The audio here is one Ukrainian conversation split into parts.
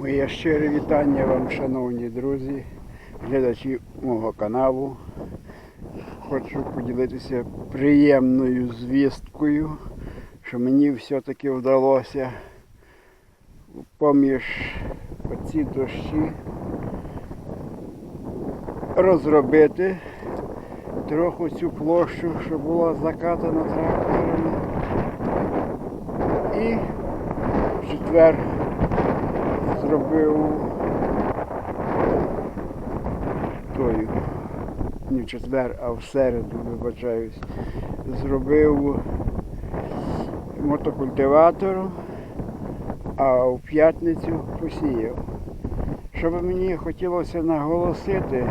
Моє щире вітання вам, шановні друзі, глядачі мого каналу. Хочу поділитися приємною звісткою, що мені все-таки вдалося поміж оці дощі розробити трохи цю площу, що була закатана тракторами. І в четвер зробив тою, не в четвер, а в середу, вибачаюсь, зробив мотокультиватором, а в п'ятницю посіяв. Що би мені хотілося наголосити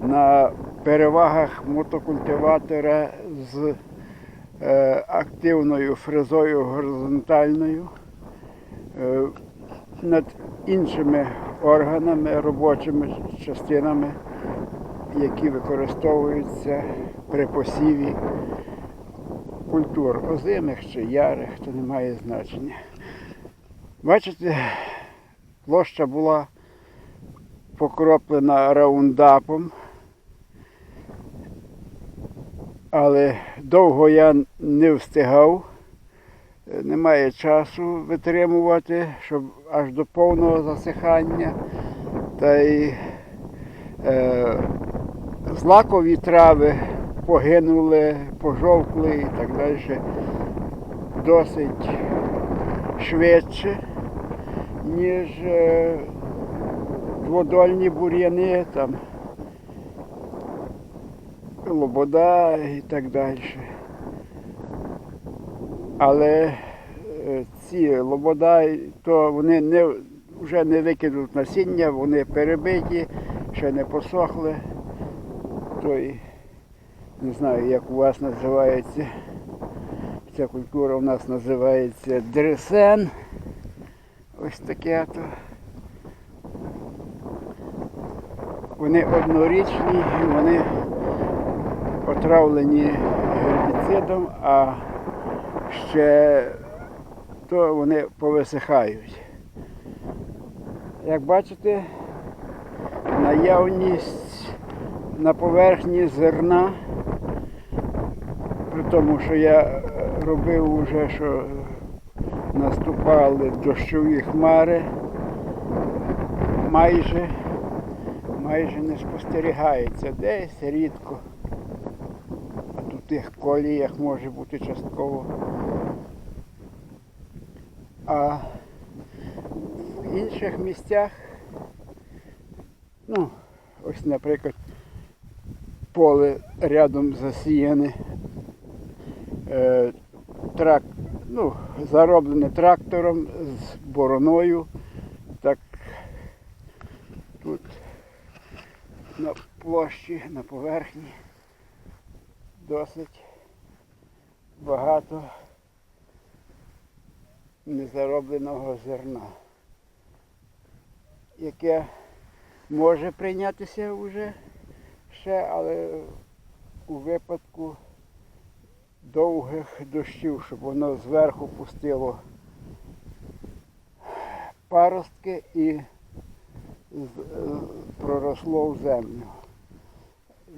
на перевагах мотокультиватора з е, активною фрезою горизонтальною е, над іншими органами, робочими частинами, які використовуються при посіві культур озимих чи ярих, то не має значення. Бачите, площа була покроплена раундапом, але довго я не встигав немає часу витримувати, щоб аж до повного засихання. Та й е, злакові трави погинули, пожовкли і так далі досить швидше, ніж е, дводольні бур'яни, там, лобода і так далі. Але е, ці лобода, то вони не, вже не викидуть насіння, вони перебиті, ще не посохли. Той, не знаю, як у вас називається. Ця культура у нас називається дресен. Ось таке то. Вони однорічні, вони отравлені гербіцидом, а ще то вони повисихають. Як бачите, наявність на поверхні зерна, при тому, що я робив уже, що наступали дощові хмари, майже, майже не спостерігається. Десь рідко. Тих коліях може бути частково. А в інших місцях, ну, ось, наприклад, поле рядом засіяне, е, трак, ну, зароблене трактором з бороною, так тут на площі, на поверхні досить багато незаробленого зерна, яке може прийнятися вже ще, але у випадку довгих дощів, щоб воно зверху пустило паростки і е, проросло в землю.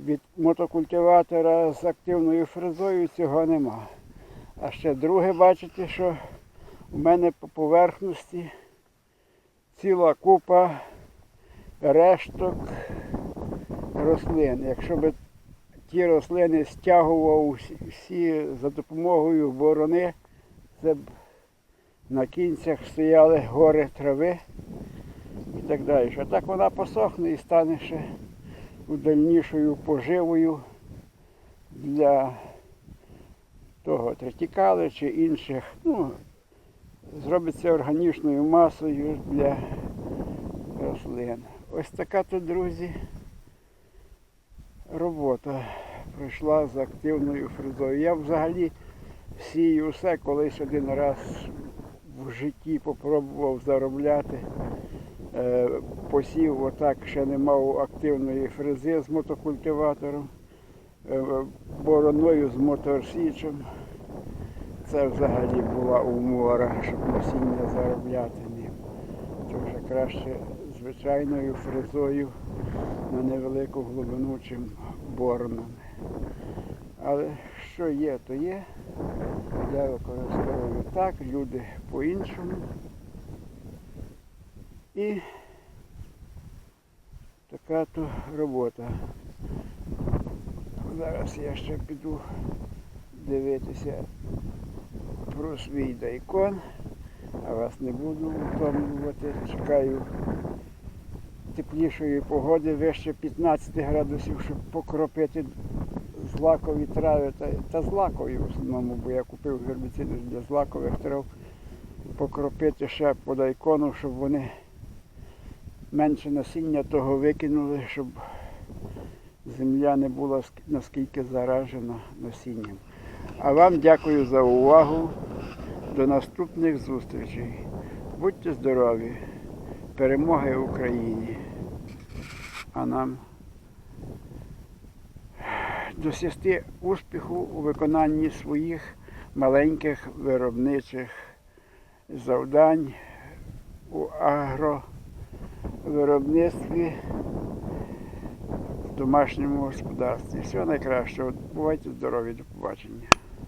Від мотокультиватора з активною фрезою цього нема. А ще друге, бачите, що у мене по поверхності ціла купа решток рослин. Якщо б ті рослини стягував всі- за допомогою борони, це б на кінцях стояли гори трави і так далі. А так вона посохне і стане ще дальнішою поживою для того третікали чи інших. Ну, зробиться органічною масою для рослин. Ось така тут, друзі, робота пройшла з активною фрезою. Я взагалі сію все, колись один раз в житті попробував заробляти. Е, Посів отак ще не мав активної фрези з мотокультиватором, е, бороною з моторсічем. Це взагалі була умора, щоб насіння заробляти ним. то вже краще звичайною фрезою на невелику глибину, чим боронами. Але що є, то є. Я використовую так, люди по-іншому. І така то робота. Зараз я ще піду дивитися про свій дайкон, а вас не буду втомлювати. Чекаю теплішої погоди, вище 15 градусів, щоб покропити злакові трави та, та злакові в основному, бо я купив гербіциди для злакових трав, покропити ще по дайкону, щоб вони менше насіння того викинули, щоб земля не була наскільки заражена насінням. А вам дякую за увагу. До наступних зустрічей. Будьте здорові. Перемоги Україні. А нам досягти успіху у виконанні своїх маленьких виробничих завдань у агровиробництві в домашньому господарстві. Всього найкращого. Бувайте здорові, до побачення.